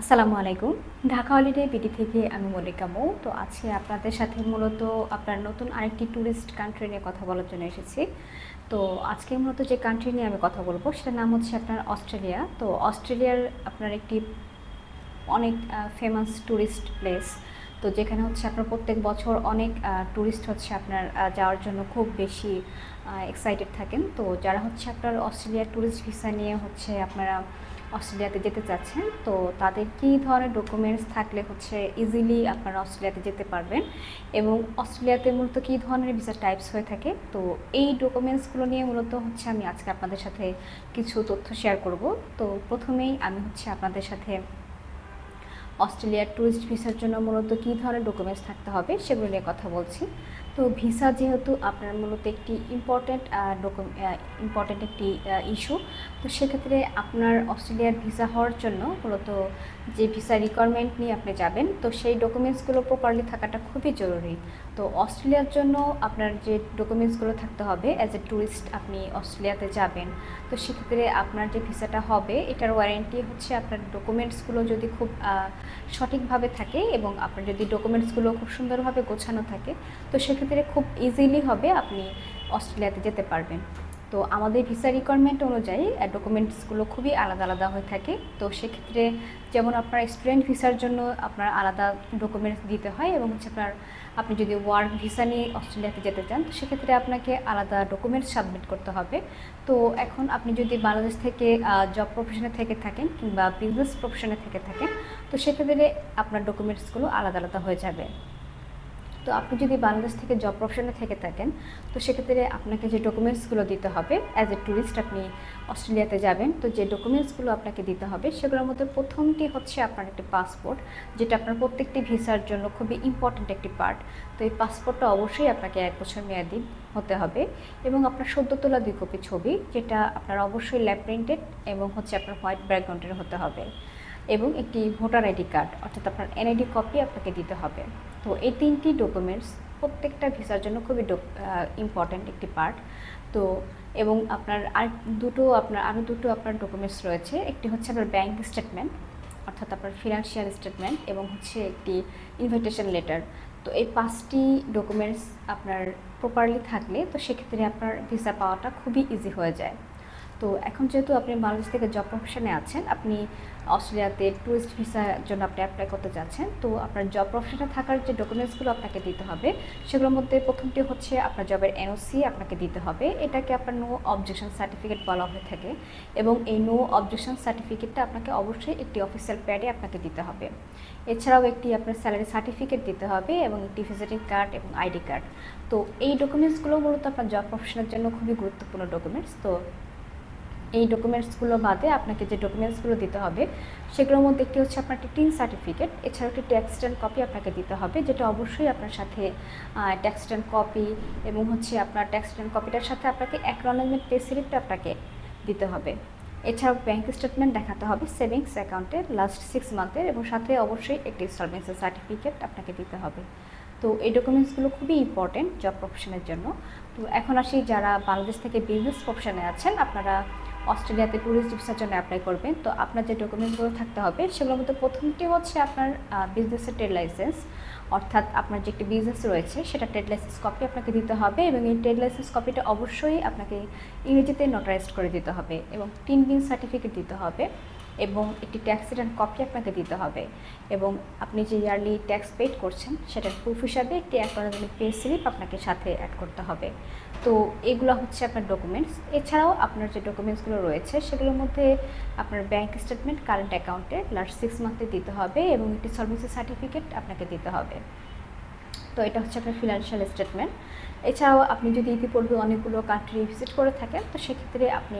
আসসালামু আলাইকুম। Dhaka holiday BD থেকে আমি মল্লিকা মৌ। তো আজকে আপনাদের সাথে মূলত আপনার নতুন আরেকটি ট্যুরিস্ট কান্ট্রি নিয়ে কথা বলার জন্য এসেছি। তো আজকে মূলত যে কান্ট্রি নিয়ে আমি কথা বলব, সেটার নাম হচ্ছে আপনার অস্ট্রেলিয়া। তো অস্ট্রেলিয়ার আপনার একটি অনেক ফেমাস ট্যুরিস্ট প্লেস তো যেখানে হচ্ছে আপনার প্রত্যেক বছর অনেক ট্যুরিস্ট হচ্ছে আপনার যাওয়ার জন্য খুব বেশি এক্সাইটেড থাকেন। তো যারা হচ্ছে আপনার অস্ট্রেলিয়ার ট্যুরিস্ট ভিসা নিয়ে হচ্ছে আপনারা অস্ট্রেলিয়াতে যেতে চাচ্ছেন, তো তাদের কী ধরনের ডকুমেন্টস থাকলে হচ্ছে ইজিলি আপনারা অস্ট্রেলিয়াতে যেতে পারবেন? এবং অস্ট্রেলিয়াতে মূলত কী ধরনের ভিসা টাইপস হয়ে থাকে? তো এই ডকুমেন্টসগুলো নিয়ে মূলত হচ্ছে আমি আজকে আপনাদের সাথে কিছু তথ্য শেয়ার করব। তো প্রথমেই আমি হচ্ছে আপনাদের সাথে অস্ট্রেলিয়ার ট্যুরিস্ট ভিসার জন্য মূলত কী ধরনের ডকুমেন্টস থাকতে হবে সেগুলো নিয়ে কথা বলছি। তো ভিসা যেহেতু আপনার মূলত একটি ইম্পর্ট্যান্ট ইম্পর্ট্যান্ট একটি ইস্যু তো সেক্ষেত্রে আপনার অস্ট্রেলিয়ার ভিসা হওয়ার জন্য মূলত যে ভিসা রিকোয়ারমেন্ট নিয়ে আপনি যাবেন, তো সেই ডকুমেন্টসগুলো প্রপারলি থাকাটা খুবই জরুরি। তো অস্ট্রেলিয়ার জন্য আপনার যে ডকুমেন্টসগুলো থাকতে হবে অ্যাজ এ ট্যুরিস্ট আপনি অস্ট্রেলিয়াতে যাবেন, তো সেক্ষেত্রে আপনার যে ভিসাটা হবে, এটার ওয়ারেন্টি হচ্ছে আপনার ডকুমেন্টসগুলো যদি খুব সঠিকভাবে থাকে এবং আপনার যদি ডকুমেন্টসগুলো খুব সুন্দরভাবে গোছানো থাকে, তো সেক্ষেত্রে খুব ইজিলি হবে, আপনি অস্ট্রেলিয়াতে যেতে পারবেন। তো আমাদের ভিসা রিকোয়ারমেন্ট অনুযায়ী ডকুমেন্টসগুলো খুবই আলাদা আলাদা হয়ে থাকে। তো সেক্ষেত্রে যেমন আপনার স্টুডেন্ট ভিসার জন্য আপনার আলাদা ডকুমেন্টস দিতে হয় এবং হচ্ছে আপনার, আপনি যদি ওয়ার্ক ভিসা নিয়ে অস্ট্রেলিয়াতে যেতে চান, তো সেক্ষেত্রে আপনাকে আলাদা ডকুমেন্টস সাবমিট করতে হবে। তো এখন আপনি যদি বাংলাদেশ থেকে জব প্রফেশনে থেকে থাকেন কিংবা বিজনেস প্রফেশনে থেকে থাকেন, তো সেক্ষেত্রে আপনার ডকুমেন্টসগুলো আলাদা আলাদা হয়ে যাবে। তো আপনি যদি বাংলাদেশ থেকে জব প্রফেশনে থেকে থাকেন, তো সেক্ষেত্রে আপনাকে যে ডকুমেন্টসগুলো দিতে হবে অ্যাজ এ ট্যুরিস্ট আপনি অস্ট্রেলিয়াতে যাবেন, তো যে ডকুমেন্টসগুলো আপনাকে দিতে হবে, সেগুলোর মধ্যে প্রথমটি হচ্ছে আপনার একটি পাসপোর্ট যেটা আপনার প্রত্যেকটি ভিসার জন্য খুবই ইম্পর্ট্যান্ট একটি পার্ট তো এই পাসপোর্টটা অবশ্যই আপনাকে এক বছর মেয়াদি হতে হবে এবং আপনার সদ্য তোলা দুই কপি ছবি, যেটা আপনার অবশ্যই ল্যাব প্রিন্টেড এবং হচ্ছে আপনার হোয়াইট ব্যাকগ্রাউন্ডের হতে হবে এবং একটি ভোটার আইডি কার্ড অর্থাৎ আপনার এনআইডি কপি আপনাকে দিতে হবে। তো এই তিনটি ডকুমেন্টস প্রত্যেকটা ভিসার জন্য খুবই ইম্পর্ট্যান্ট একটি পার্ট তো এবং আপনার আর দুটো আপনার আরও দুটো আপনার ডকুমেন্টস রয়েছে। একটি হচ্ছে আপনার ব্যাংক স্টেটমেন্ট অর্থাৎ আপনার ফিনান্সিয়াল স্টেটমেন্ট এবং হচ্ছে একটি ইনভিটেশন লেটার তো এই পাঁচটি ডকুমেন্টস আপনার প্রপারলি থাকলে তো সেক্ষেত্রে আপনার ভিসা পাওয়াটা খুবই ইজি হয়ে যায়। তো এখন যেহেতু আপনি বাংলাদেশ থেকে জব প্রফেশনে আছেন, আপনি অস্ট্রেলিয়াতে ট্যুরিস্ট ভিসার জন্য আপনি অ্যাপ্লাই করতে যাচ্ছেন, তো আপনার জব প্রফেশনে থাকার যে ডকুমেন্টসগুলো আপনাকে দিতে হবে, সেগুলোর মধ্যে প্রথমটি হচ্ছে আপনার জবের এনওসি আপনাকে দিতে হবে। এটাকে আপনার নো অবজেকশন সার্টিফিকেট বলা হয়ে থাকে এবং এই নো অবজেকশন সার্টিফিকেটটা আপনাকে অবশ্যই একটি অফিসিয়াল প্যাডে আপনাকে দিতে হবে। এছাড়াও একটি আপনার স্যালারি সার্টিফিকেট দিতে হবে এবং একটি ভিজিটিং কার্ড এবং আইডি কার্ড তো এই ডকুমেন্টসগুলো মূলত আপনার জব প্রফেশনের জন্য খুবই গুরুত্বপূর্ণ ডকুমেন্টস তো এই ডকুমেন্টসগুলো বাদে আপনাকে যে ডকুমেন্টসগুলো দিতে হবে, সেগুলোর মধ্যে একটি হচ্ছে আপনার একটি টিন সার্টিফিকেট, এছাড়াও একটি ট্যাক্সটেন কপি আপনাকে দিতে হবে, যেটা অবশ্যই আপনার সাথে ট্যাক্সটেন কপি এবং হচ্ছে আপনার ট্যাক্সটেন কপিটার সাথে আপনাকে অ্যাকনলেজমেন্ট পে স্লিপটা আপনাকে দিতে হবে। এছাড়াও ব্যাংক স্টেটমেন্ট দেখাতে হবে, সেভিংস অ্যাকাউন্টের লাস্ট সিক্স মান্থের এবং সাথে অবশ্যই একটি ইনস্টলমেন্টসের সার্টিফিকেট আপনাকে দিতে হবে। তো এই ডকুমেন্টসগুলো খুবই ইম্পর্টেন্ট জব প্রফেশনের জন্য। তো এখন আসি যারা বাংলাদেশ থেকে বিজনেস প্রফেশনে আছেন, আপনারা অস্ট্রেলিয়াতে ট্যুরিস্ট ভিসার জন্য অ্যাপ্লাই করবেন। তো আপনার যে ডকুমেন্টসগুলো থাকতে হবে, সেগুলোর মধ্যে প্রথমটি হচ্ছে আপনার বিজনেসের ট্রেড লাইসেন্স অর্থাৎ আপনার যে একটি বিজনেস রয়েছে, সেটা ট্রেড লাইসেন্স কপি আপনাকে দিতে হবে এবং এই ট্রেড লাইসেন্স কপিটা অবশ্যই আপনাকে ইংরেজিতে নোটারাইজড করে দিতে হবে এবং তিন দিন সার্টিফিকেট দিতে হবে। এবং একটি ট্যাক্স রিটার্ন কপি আপনাকে দিতে হবে। এবং আপনি যে ইয়ারলি ট্যাক্স পেড করছেন, সেটার প্রুফ হিসাবে একটি অ্যাকনোলজমেন্ট পে স্লিপ আপনাকে সাথে অ্যাড করতে হবে। তো এগুলো হচ্ছে আপনার ডকুমেন্টস এছাড়াও আপনার যে ডকুমেন্টসগুলো রয়েছে, সেগুলোর মধ্যে আপনার ব্যাংক স্টেটমেন্ট কারেন্ট অ্যাকাউন্টে লাস্ট সিক্স মান্থে দিতে হবে এবং একটি সার্ভিসের সার্টিফিকেট আপনাকে দিতে হবে। তো এটা হচ্ছে আপনার ফিনান্সিয়াল স্টেটমেন্ট এছাড়াও আপনি যদি ইতিপূর্বে অনেকগুলো কান্ট্রি ভিজিট করে থাকেন, তো সেক্ষেত্রে আপনি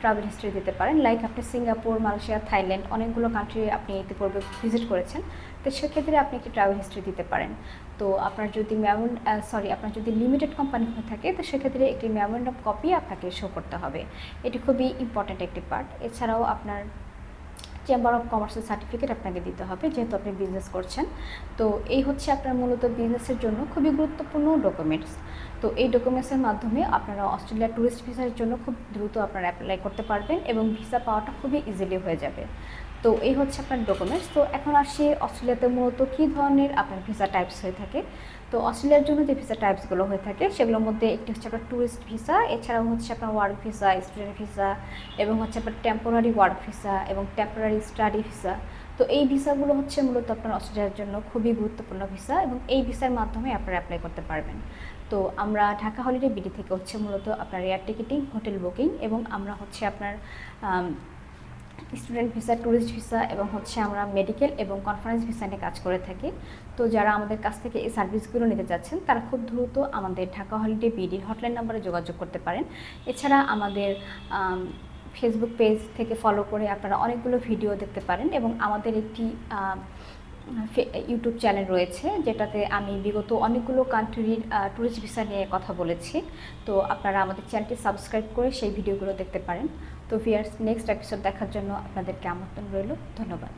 ট্রাভেল হিস্ট্রি দিতে পারেন। লাইক আপনি সিঙ্গাপুর, মালয়েশিয়া, থাইল্যান্ড অনেকগুলো কান্ট্রি আপনি ইতিপূর্বে ভিজিট করেছেন। তো সেক্ষেত্রে আপনি একটি ট্রাভেল হিস্ট্রি দিতে পারেন। তো আপনার যদি ম্যামন সরি আপনার যদি লিমিটেড কোম্পানি হয়ে থাকে, তো সেক্ষেত্রে একটি ম্যামোরান্ডাম কপি আপনাকে শো করতে হবে। এটি খুবই ইম্পর্ট্যান্ট একটি পার্ট এছাড়াও আপনার চেম্বার অফ কমার্সের সার্টিফিকেট আপনাকে দিতে হবে, যেহেতু আপনি বিজনেস করছেন। তো এই হচ্ছে আপনার মূলত বিজনেসের জন্য খুবই গুরুত্বপূর্ণ ডকুমেন্টস তো এই ডকুমেন্টসের মাধ্যমে আপনারা অস্ট্রেলিয়া ট্যুরিস্ট ভিসার জন্য খুব দ্রুত আপনারা অ্যাপ্লাই করতে পারবেন এবং ভিসা পাওয়াটা খুবই ইজিলি হয়ে যাবে। তো এই হচ্ছে আপনার ডকুমেন্টস তো এখন আসি অস্ট্রেলিয়াতে মূলত কী ধরনের আপনার ভিসা টাইপস হয়ে থাকে? তো অস্ট্রেলিয়ার জন্য যে ভিসা টাইপসগুলো হয়ে থাকে, সেগুলোর মধ্যে একটি হচ্ছে আপনার ট্যুরিস্ট ভিসা এছাড়াও হচ্ছে আপনার ওয়ার্ক ভিসা স্টুডেন্ট ভিসা এবং হচ্ছে আপনার টেম্পোরারি ওয়ার্ক ভিসা এবং টেম্পোরারি স্টাডি ভিসা তো এই ভিসাগুলো হচ্ছে মূলত আপনার অস্ট্রেলিয়ার জন্য খুবই গুরুত্বপূর্ণ ভিসা এবং এই ভিসার মাধ্যমে আপনারা অ্যাপ্লাই করতে পারবেন। তো আমরা ঢাকা হলিডে বিডি থেকে হচ্ছে মূলত আপনার এয়ার টিকিটিং হোটেল বুকিং এবং আমরা হচ্ছে আপনার স্টুডেন্ট ভিসা ট্যুরিস্ট ভিসা এবং হচ্ছে আমরা মেডিকেল এবং কনফারেন্স ভিসা নিয়ে কাজ করে থাকি। তো যারা আমাদের কাছ থেকে এই সার্ভিসগুলো নিতে যাচ্ছেন, তারা খুব দ্রুত আমাদের ঢাকা হলিডে বিডি হটলাইন নাম্বারে যোগাযোগ করতে পারেন। এছাড়া আমাদের ফেসবুক পেজ থেকে ফলো করে আপনারা অনেকগুলো ভিডিও দেখতে পারেন এবং আমাদের একটি ইউটিউব চ্যানেল রয়েছে, যেটাতে আমি বিগত অনেকগুলো কান্ট্রির ট্যুরিস্ট ভিসা নিয়ে কথা বলেছি। তো আপনারা আমাদের চ্যানেলটি সাবস্ক্রাইব করে সেই ভিডিওগুলো দেখতে পারেন। তো ভিয়ার্স নেক্সট এপিসোড দেখার জন্য আপনাদেরকে আমন্ত্রণ রইল। ধন্যবাদ।